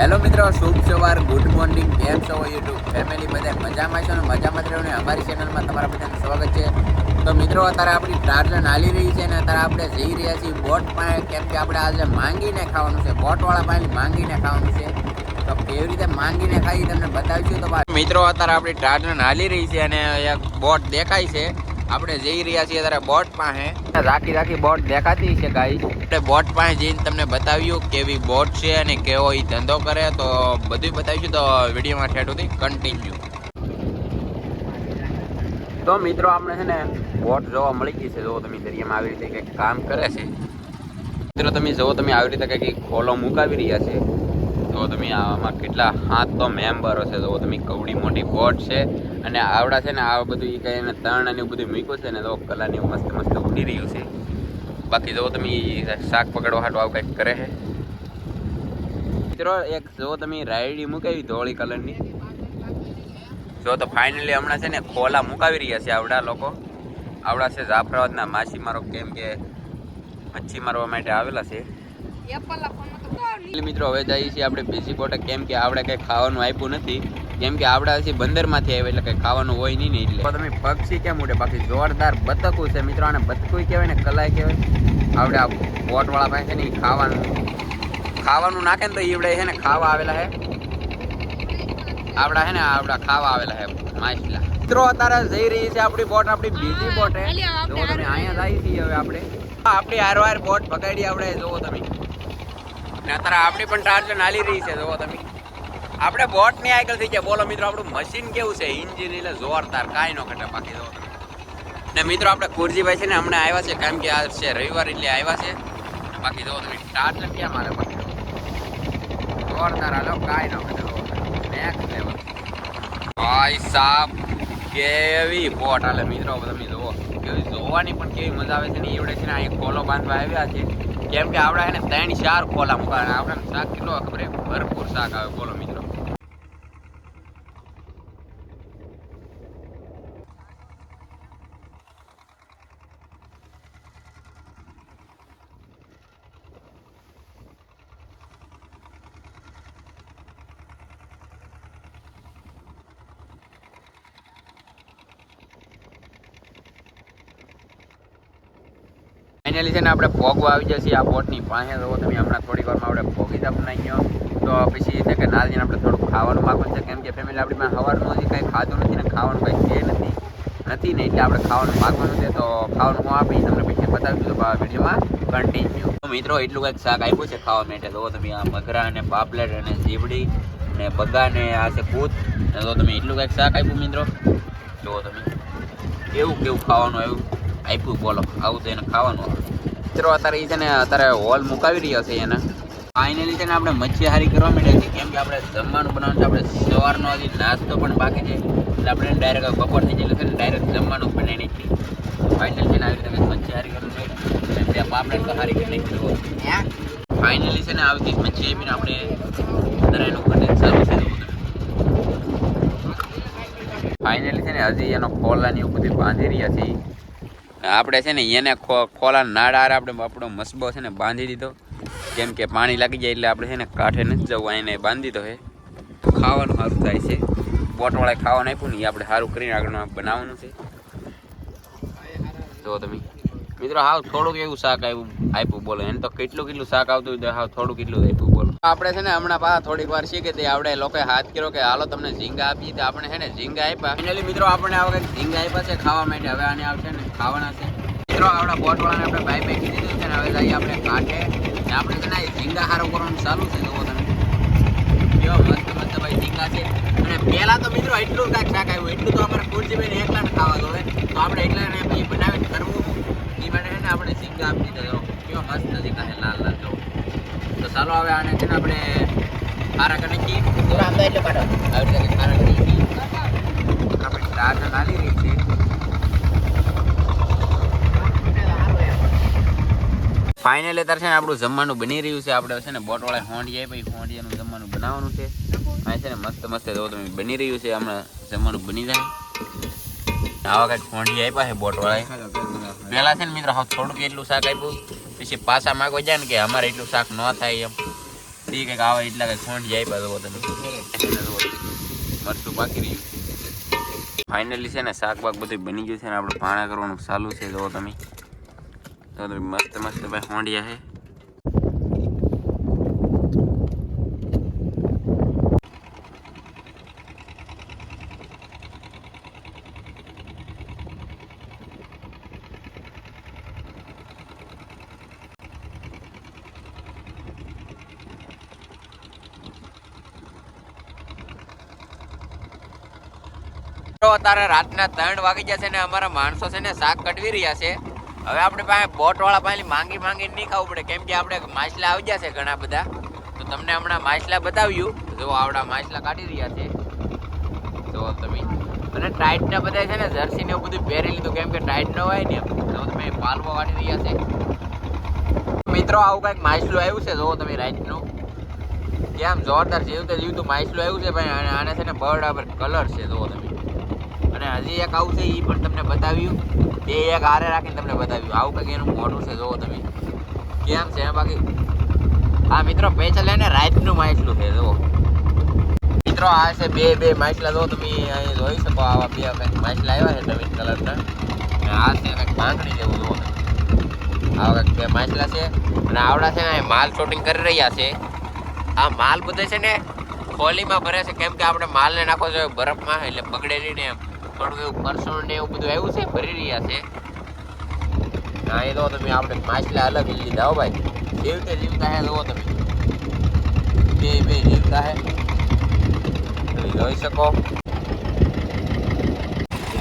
Hello મિત્રો, શુભ સવાર, good morning, કેમ છો યુટ્યુબ ફેમિલી? બધા મજામાં છો ને? મજામાં જ રહ્યો અમારી ચેનલમાં તમારા બધાનું સ્વાગત છે. તો મિત્રો, અત્યારે આપણી ટાર્જન હાલી રહી છે ને, અત્યારે આપણે જઈ રહ્યા છીએ બોટ પાસે. કેમ કે આપણે આજે માંગીને ખાવાનું છે. બોટવાળા પાસે માંગીને ખાવાનું છે. તો કેવી રીતે માંગીને ખાઈ તમને બતાવીશું. તો મિત્રો, અત્યારે આપણી ટાર્જન હાલી રહી છે અને એક બોટ દેખાય છે. આપણે જઈ રહ્યા છીએ અત્યારે બોટ પાસે. રાખી રાખી બોટ દેખાતી છે ગાઈ આપણે બોટ પાસે જઈને તમને બતાવ્યું કેવી બોટ છે અને કેવો એ ધંધો કરે, તો બધું બતાવીશું. તો વિડીયોમાં ઠેઠુંથી કન્ટિન્યુ તો મિત્રો, આપણે છે ને બોટ જોવા મળી ગઈ છે. જો તમે દરિયામાં આવી રીતે કંઈક કામ કરે છે. મિત્રો, તમે જુઓ તમે આવી રીતે કંઈક ખોલો મુકાવી રહ્યા છે. તો તમે આમાં કેટલા હાથ તો મેમ્બરો છે તો તમે કવડી મોટી બોટ છે અને આવડા છે ને, આ બધું એ કઈ એને તણ અને એવું બધું મૂક્યું છે ને, તો કલાની મસ્ત મસ્ત ઉડી રહ્યું છે. બાકી જો તમે શાક પકડવા હાટો આવું કંઈક કરે છે. મિત્રો, એક જો તમે રાયડી મૂકાવી ધોળી કલરની. જો તો ફાઇનલી હમણાં છે ને ખોલા મુકાવી રહ્યા છે આવડા લોકો. આવડા છે જાફરાબાદના માછીમારો કેમ કે મચ્છી મારવા માટે આવેલા છે. મિત્રો હવે જઈએ છીએ આપણે બીજી બોટે. કેમ કે આપણે કંઈ ખાવાનું આપ્યું નથી. કેમ કે આપણે હજી બંદરમાંથી આવ્યા એટલે કંઈ ખાવાનું હોય નહીં ને એટલે. તમે પક્ષી કેમ ઉડે? બાકી જોરદાર બતકું છે મિત્રો આને બતકું કહેવાય ને કલાય કહેવાય. આપણે આ બોટવાળા પાસે નહીં ખાવાનું. ખાવાનું નાખે ને તો ઈવડે છે ને ખાવા આવેલા છે આપડા છે ને આપડા ખાવા આવેલા છે માછલા. મિત્રો અત્યારે જઈ રહી છે આપણી બોટ આપણી બીજી બોટ. છે જો તમે અહીંયા જઈ છીએ હવે આપણે. આપણી હારવાર બોટ પકડી આપણે. જોવો તમે. ને અત્યારે આપણી પણ ટાર્જન હાલી રહી છે જોવો તમે. આપણે બોટની આગળ થઈ ગયા. બોલો મિત્રો, આપણું મશીન કેવું છે? ઇન્જિન એટલે જોરદાર, કાંઈ નો ઘટે બાકી તમે. ને મિત્રો, આપણે કુરજીભાઈ છે ને હમણાં આવ્યા છે કેમ કે આ છે રવિવાર એટલે આવ્યા છે. બાકી જોવો તમે ટાર્જન ક્યાં મારે બાકી જોરદાર, હાલો, કાંઈ નો ઘટે નેક્સ્ટ લેવલ ભાઈ સાહેબ કેવી બોટ હાલે, મિત્રો, તમે જોવો કેવી જોવાની પણ કેવી મજા આવે છે ને એવડે છે ને, અહીંયા ખોલો બાંધવા આવ્યા છે. કેમ કે આપણે છે ને ત્રણ ચાર ખોલા મૂકા આપણે શાક કેટલો ખબર ભરપૂર શાક આવે મિત્રો ફાઇનલી છે ને આપણે ભોગવા આવી જશે આ બોટની પાસે. તો તમે હમણાં થોડી વારમાં આપણે ભોગી દા બનાવી ગયો. તો પછી છે કે નાલજીને આપણે થોડું ખાવાનું માગવું છે, કેમ કે ફેમિલી આપણી પાસે સવારનું હજી કંઈ ખાધું નથી ને ખાવાનું કંઈ છે નથી. નથી ને એટલે આપણે ખાવાનું માગવાનું છે. તો ખાવાનું હું આપી તમને પછી બતાવી આ વિડીયોમાં કન્ટિન્યુ મિત્રો, એટલું કંઈક શાક આપ્યું છે ખાવા માટે. તો તમે આ મગરા અને પાપલેટ અને જીવડી ને બગા ને આ છે કૂદ. ને તો તમે એટલું કંઈક શાક આપ્યું મિત્રો? જુઓ તમે કેવું કેવું ખાવાનું આવ્યું? આપ્યું બોલો આવું તો એને ખાવાનું. મિત્રો અત્યારે એ છે ને અત્યારે હોલ મુકાવી રહ્યો છે એને. ફાઇનલી છે ને આપણે મચ્છી હારી કરવા માંડ્યા છીએ કેમ કે આપણે જમવાનું બનાવવાનું છે આપણે સવારનો હજી નાસ્તો પણ બાકી છે એટલે આપણે ડાયરેક્ટ બપોર થઈ જાય છે ડાયરેક્ટ જમવાનું બનાવી એની ફાઇનલ છે ને આવી રીતે મચ્છી હારી કરવું છે અને ત્યાં આપણે તો હારી કરી નાખી ફાઇનલી છે ને આવી મચ્છી આપીને આપણે અત્યારે એનું કન્ટેન્ટ સારું છે ફાઇનલી છે ને હજી એનો કોલાની એવું બાંધી રહ્યા છે ઈ. આપણે છે ને એને ખોલા નાડા હારે આપણે આપણો મસબો છે ને બાંધી દીધો. કેમ કે પાણી લાગી જાય એટલે આપણે છે ને કાંઠે નથી જવું એને બાંધી દીધો છે. ખાવાનું સારું થાય છે. બોટવાળાએ ખાવાનું આપ્યું ને એ આપણે સારું કરીને આગળ બનાવવાનું છે. જો તમે. મિત્રો, હાવ થોડુંક એવું શાક આવ્યું આપ્યું બોલો. એને તો કેટલું કેટલું શાક આવતું હોય હાવ થોડું કેટલું આપ્યું બોલો. આપણે છે ને હમણાં પાછા થોડીક વાર શીખે તે આપણે લોકોએ હાથ કર્યો કે હાલો તમને ઝીંગા આપીએ તો આપણે છે ને ઝીંગા આપ્યા. ફાઇનલી મિત્રો આપણે આ વખત ઝીંગા આપ્યા છે ખાવા માટે. હવે આને આવશે ને ખાવાના છે. મિત્રો આપણા બોટવાળાને આપણે બાય બાય કીધી દીધું છે ને, હવે જઈએ આપણે કાંઠે. ને આપણે છે ને ઝીંગા હારો કરવાનું ચાલુ છે, જુઓ તમે. કેવો મસ્ત મસ્ત ભાઈ ઝીંગા છે. અને પહેલા તો મિત્રો એટલું કાંઈક શાક આવ્યું એટલું તો અમારે ખુરજીભાઈને એકલા ખાવા જોવે તો આપણે એકલાને પછી બનાવીને કરવું એ માટે છે ને આપણે ઝીંગા આપી દીધા જો કેવા મસ્ત છે લાલ લાલ જો તો ચાલો હવે આને છે ને આપણે ખારા કરી નાખીએ. આવી રીતે ખારા કરી નાખીએ. આપણે દાળ લાલી રહી છે. ફાઇનલી અત્યારે છે ને આપણું જમવાનું બની રહ્યું છે. આપણે છે ને બોટવાળા હોંડી આવી પછી હોંડિયાનું જમવાનું બનાવવાનું છે. આ છે ને મસ્ત મસ્ત જો તમે બની રહ્યું છે. હમણાં જમવાનું બની જાય. આવા કાંઈક હોંડિયા આપ્યા છે બોટવાળાએ. પહેલાં છે ને મિત્રો હા થોડુંક એટલું શાક આપ્યું. પછી પાછા માગો જાય ને કે અમારે એટલું શાક ન થાય એમ. એ કંઈક આવે એટલા કંઈક ખોંડી જાય પાછો તમે મરચું બાકી રહ્યું. ફાઇનલી છે ને શાક બાક બધું બની ગયું છે ને, આપણે ભાણા કરવાનું ચાલુ છે. જો તો તમે, મસ્ત મસ્ત ભાઈ, હોંડિયા છે. તો અત્યારે રાતના ત્રણ વાગી જશે ને અમારા માણસો છે ને શાક કટવી રહ્યા છે. હવે આપણે પાસે બોટ વાળા પાસે માંગી માંગીને નહીં ખાવું પડે. કેમ કે આપણે માછલા આવી જશે ઘણા બધા. તો તમને હમણાં માછલા બતાવ્યું. જો આવડા માછલા કાઢી રહ્યા છે. જો તમે. અને ટાઈટના બધા છે ને જર્સી ને એવું બધું પહેરી લીધું. કેમ કે ટાઈટ ન હોય ને તો તમે પાલવો કાઢી રહ્યા છે. મિત્રો, આવું કંઈક માછલું આવ્યું છે. જોવો તમે રાઈટનું. કેમ? જોરદાર જેવું તો જીવતું માછલું આવ્યું છે ભાઈ આને છે ને બરાબર કલર છે. જોવો તમે. અને હજી એક આવું છે એ પણ તમને બતાવ્યું. બે એક હારે રાખીને તમને બતાવ્યું. આવું કંઈક એનું મોઢું છે, જોવો તમે. કેમ છે બાકી? હા, મિત્રો પેચલ લઈને રાતનું માછલું છે જુઓ મિત્રો, આ છે બે બે માછલા, જો તમે અહીં જોઈ શકો આવા બે કંઈક માછલા આવ્યા છે નવીન કલરના. અને આ છે કંઈક પાંખડી જેવું જુઓ આવા કંઈક બે માછલા છે. અને આવડા છે ને માલ શોટિંગ કરી રહ્યા છે. આ માલ બધે છે ને, ખોલીમાં ભરે છે, કેમ કે આપણે માલને નાખવો જોઈએ, બરફમાં, એટલે બગડે નહીં ને એમ. થોડું એવું કરસણ ને એવું બધું આવ્યું છે? ભરી રહ્યા છે? હા એ તો તમે આપણે માછલા અલગ લીધા હો ભાઈ. જીવતે જીવતા હે લો તમે. બે બે જીવતા હે. તમે જોઈ શકો.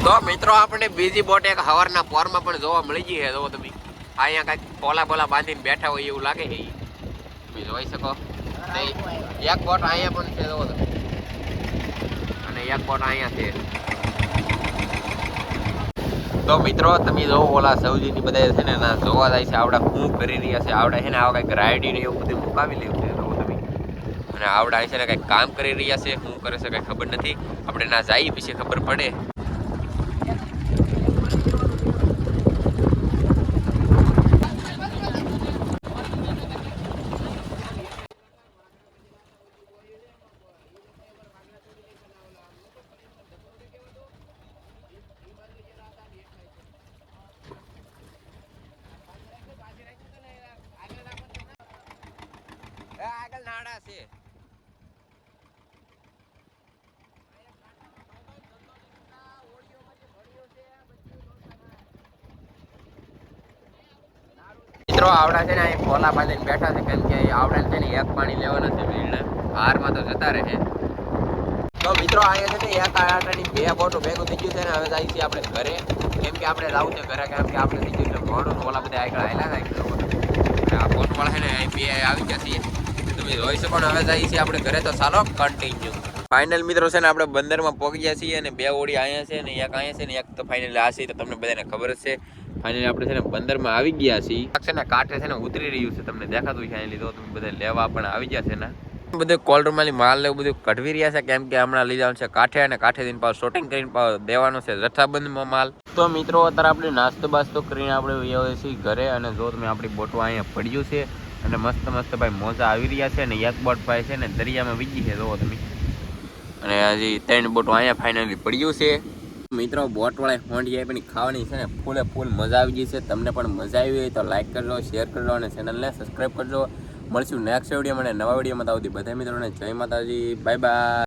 તો મિત્રો, આપણે બીજી બોટ એક હવારના પોરમાં પણ જોવા મળી ગઈ છે. જો તમે અહીંયા કાંઈક પોલા પોલા બાંધીને બેઠા હોય એવું લાગે છે. તમે જોઈ શકો. એક બોટ અહીંયા પણ છે, જો તમે. અને એક બોટ અહીંયા છે. તો મિત્રો, તમે જો ઓલા સૌજીની બધા છે ને ના જોવા જાય છે, આવડા શું કરી રહ્યા છે, આવડા છે ને આવા કંઈક રાયડી ને એવું બધું મુકાવી લેવું છે તમે. અને આવડા છે ને કંઈક કામ કરી રહ્યા છે, શું કરે છે કંઈ ખબર નથી. આપણે ના જઈએ પછી ખબર પડે. આગળ નાડા છે. મિત્રો, આવડા છે ને અહીં પોલા પાલીને બેઠા છે કેમ કે આવડા છે ને એક પાણી લેવા નથી વીરને હારમાં તો જતા રહે તો મિત્રો, અહીંયા છે ને એક આટાની બે બોટો ભેગું થઈ ગયું છે ને હવે જાય છે આપણે ઘરે. કેમ કે આપણે જવું છે ઘરે, કેમ કે આપણે થઈ ગયું છે ને ઓલા બધા આગળ આવેલા આ બોટ છે ને બે આવી ગયા છીએ. તમે જોઈ હવે જઈએ છીએ આપણે ઘરે, તો ચાલો કન્ટિન્યુ ફાઇનલ મિત્રો છે ને, આપણે બંદરમાં પહોંચી ગયા છીએ અને બે ઓડી અહીંયા છે ને, એક અહીંયા છે ને, એક તો ફાઇનલ આ છે, તો તમને બધાને ખબર જ છે. ફાઇનલી આપણે છે ને, બંદરમાં આવી ગયા છીએ. છે ને, કાંઠે છે ને, ઉતરી રહ્યું છે, તમને દેખાતું છે અહીં લીધો તમે બધા લેવા પણ આવી ગયા છે ને. બધું કોલ્ડરૂમમાંથી માલ લેવું બધું કઢવી રહ્યા છે, કેમ કે હમણાં જવાનું છે કાંઠે અને કાંઠે દિન પાછું શોટિંગ કરીને પાછું દેવાનો છે જથ્થાબંધમાં માલ. તો મિત્રો, અત્યારે આપણે નાસ્તો બાસ્તો કરીને આપણે છીએ ઘરે, અને જો તમે આપણી બોટો અહીંયા પડ્યું છે અને મસ્ત મસ્ત ભાઈ મોજા આવી રહ્યા છે અને એક બોટ ભાઈ છે ને, દરિયામાં વીજી છે, જોવો તમે. અને હજી ત્રણ બોટો અહીંયા ફાઇનલી પડ્યું છે. મિત્રો બોટવાળા હોંડી આપણી ખાવાની છે ને, ફૂલે ફૂલ મજા આવી ગઈ છે. તમને પણ મજા આવી હોય તો લાઈક કરજો શેર કરજો અને ચેનલને સબસ્ક્રાઈબ કરજો. મળશું નેક્સ્ટ વીડિયો મને નવા વિડીયોમાં આવતી બધા મિત્રોને જય માતાજી. Bye bye